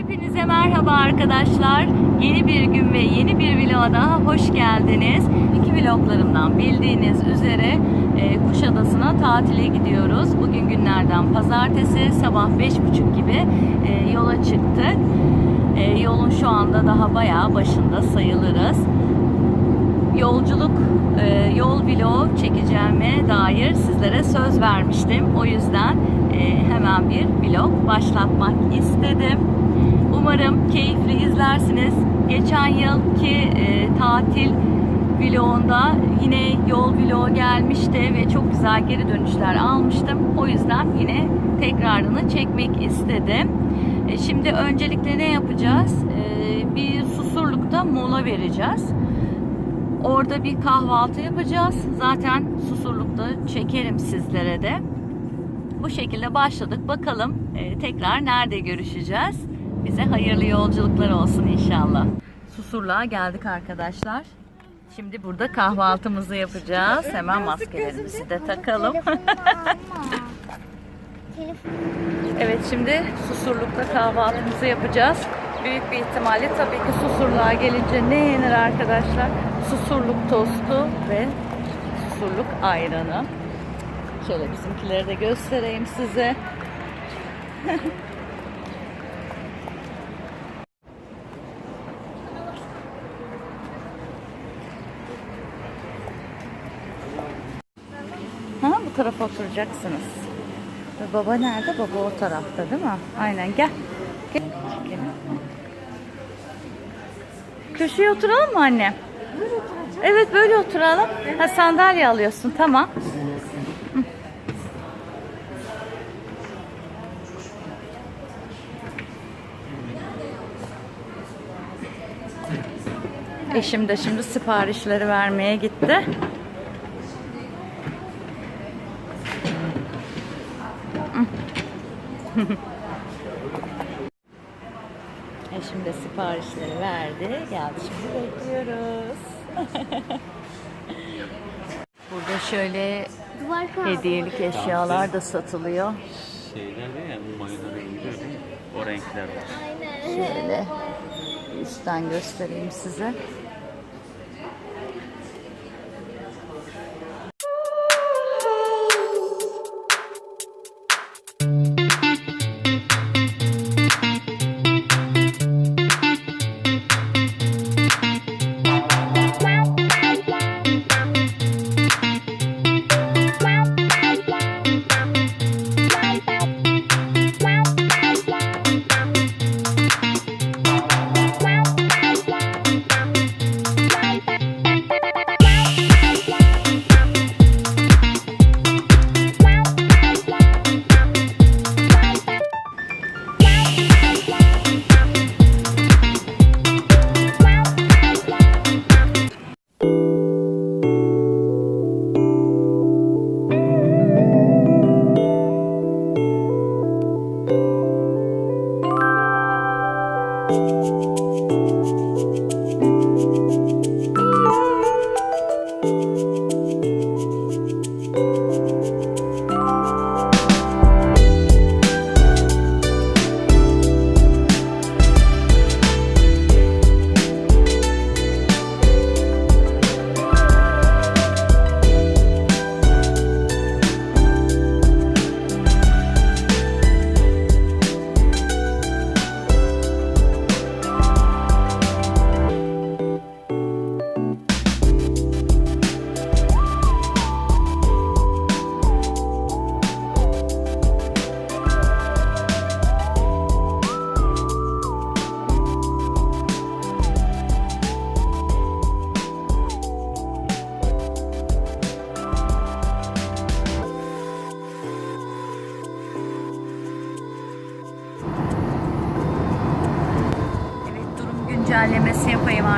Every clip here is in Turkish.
Hepinize merhaba arkadaşlar. Yeni bir gün ve yeni bir vloga daha hoş geldiniz. İki vloglarımdan bildiğiniz üzere e, Kuşadası'na tatile gidiyoruz. Bugün günlerden pazartesi sabah 5.30 gibi e, yola çıktık. E, yolun şu anda daha bayağı başında sayılırız. Yolculuk, yol vlogu çekeceğime dair sizlere söz vermiştim. O yüzden hemen bir vlog başlatmak istedim. Umarım keyifli izlersiniz. Geçen yılki e, tatil vlogunda yine yol vlogu gelmişti ve çok güzel geri dönüşler almıştım. O yüzden yine tekrarını çekmek istedim. E, şimdi öncelikle ne yapacağız? E, bir susurlukta mola vereceğiz. Orada bir kahvaltı yapacağız. Zaten susurlukta çekerim sizlere de. Bu şekilde başladık. Bakalım e, tekrar nerede görüşeceğiz? Bize hayırlı yolculuklar olsun inşallah. Susurluğa geldik arkadaşlar. Şimdi burada kahvaltımızı yapacağız. Hemen maskelerimizi de takalım. Evet şimdi Susurluk'ta kahvaltımızı yapacağız. Büyük bir ihtimalle tabii ki Susurluğa gelince ne yenir arkadaşlar? Susurluk tostu ve Susurluk ayranı. Şöyle bizimkileri de göstereyim size. tarafa oturacaksınız. Ve Baba nerede? Baba o tarafta değil mi? Aynen gel. gel. Köşeye oturalım mı anne? Evet böyle oturalım. Ha sandalye alıyorsun tamam. Eşim de şimdi siparişleri vermeye gitti. Eşim de siparişleri verdi. Geldi şimdi bekliyoruz. Burada şöyle hediyelik eşyalar da satılıyor. Şeyler de ya bu mayona rengi? O renkler var. Aynen. Şöyle üstten göstereyim size.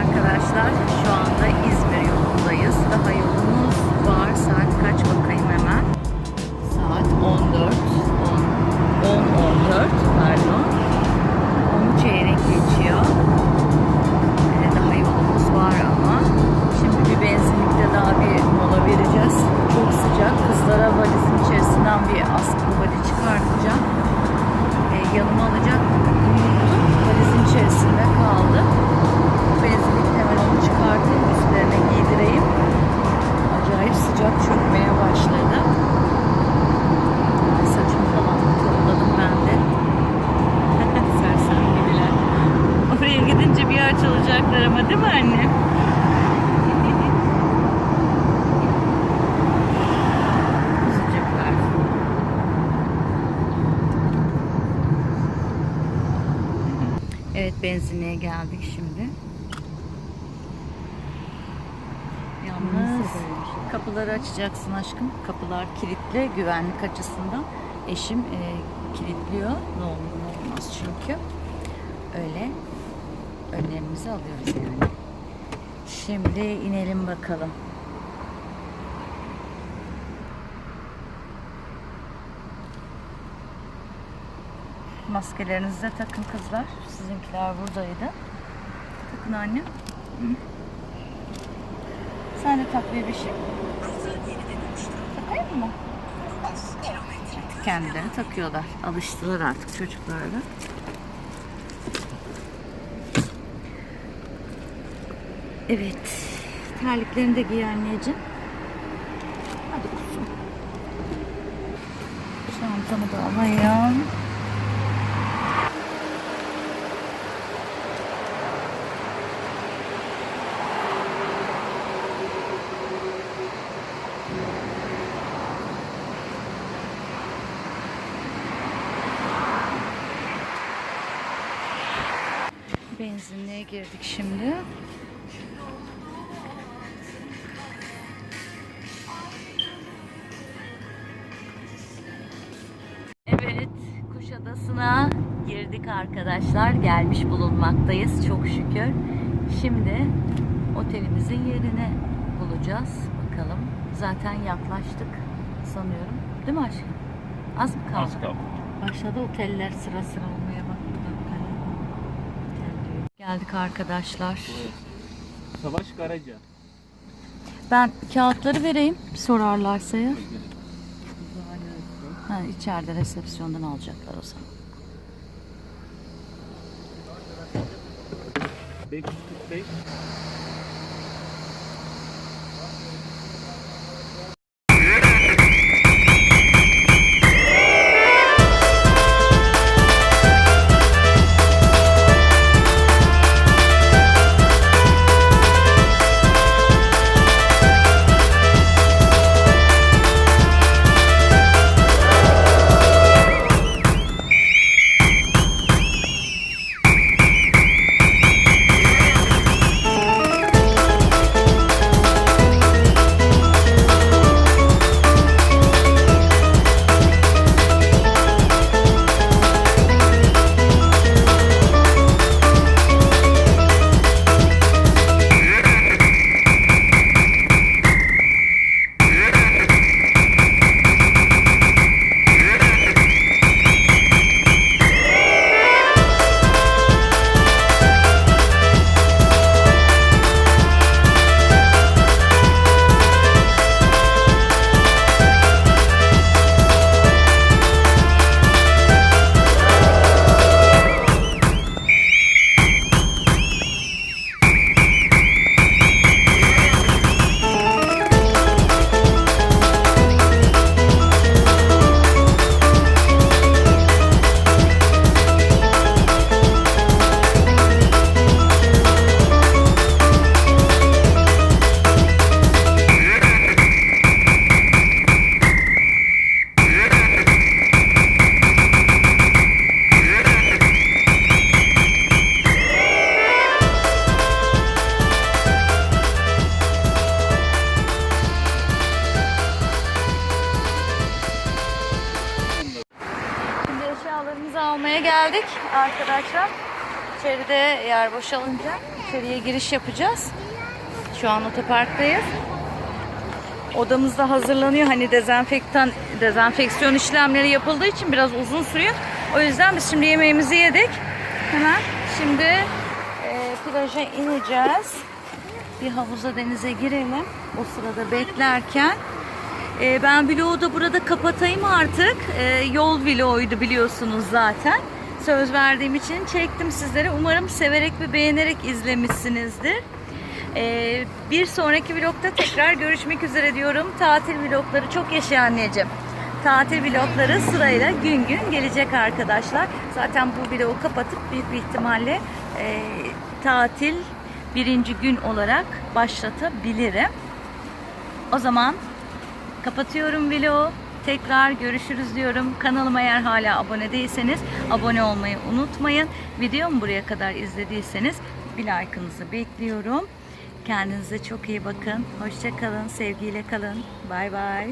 Arkadaşlar. Şu anda İzmir benzinliğe geldik şimdi. Yalnız kapıları açacaksın aşkım. Kapılar kilitli güvenlik açısından. Eşim e, kilitliyor. Ne olur ne olmaz çünkü. Öyle önlemimizi alıyoruz yani. Şimdi inelim bakalım. Maskelerinizi de takın kızlar. Sizinkiler buradaydı. Takın annem. Hı. Sen de tak bebişim. Takayım mı? Kendileri takıyorlar. Alıştılar artık çocuklar da. Evet. Terliklerini de giy anneciğim. Hadi kuzum. Çantamı da alayım. Benzinliğe girdik şimdi. Evet, Kuşadası'na girdik arkadaşlar. Gelmiş bulunmaktayız çok şükür. Şimdi otelimizin yerini bulacağız. Bakalım. Zaten yaklaştık sanıyorum. Değil mi aşkım? Az mı kaldı? Az kaldı. Başladı oteller sıra sıra Geldik arkadaşlar. Savaş Karaca. Ben kağıtları vereyim sorarlarsa ya. Ha, içeride resepsiyondan alacaklar o zaman. 545. geldik arkadaşlar. İçeride yer boşalınca içeriye giriş yapacağız. Şu an otoparktayız. Odamız da hazırlanıyor. Hani dezenfektan, dezenfeksiyon işlemleri yapıldığı için biraz uzun sürüyor. O yüzden biz şimdi yemeğimizi yedik. Hemen şimdi e, plaja ineceğiz. Bir havuza denize girelim. O sırada beklerken e, ben vlogu da burada kapatayım artık. E, yol vloguydu biliyorsunuz zaten. Söz verdiğim için çektim sizlere. Umarım severek ve beğenerek izlemişsinizdir. E, bir sonraki vlogda tekrar görüşmek üzere diyorum. Tatil vlogları çok yaşa anneciğim. Tatil vlogları sırayla gün gün gelecek arkadaşlar. Zaten bu vlogu kapatıp büyük bir ihtimalle e, tatil birinci gün olarak başlatabilirim. O zaman kapatıyorum vlogu. Tekrar görüşürüz diyorum. Kanalıma eğer hala abone değilseniz abone olmayı unutmayın. Videomu buraya kadar izlediyseniz bir like'ınızı bekliyorum. Kendinize çok iyi bakın. Hoşça kalın. Sevgiyle kalın. Bay bay.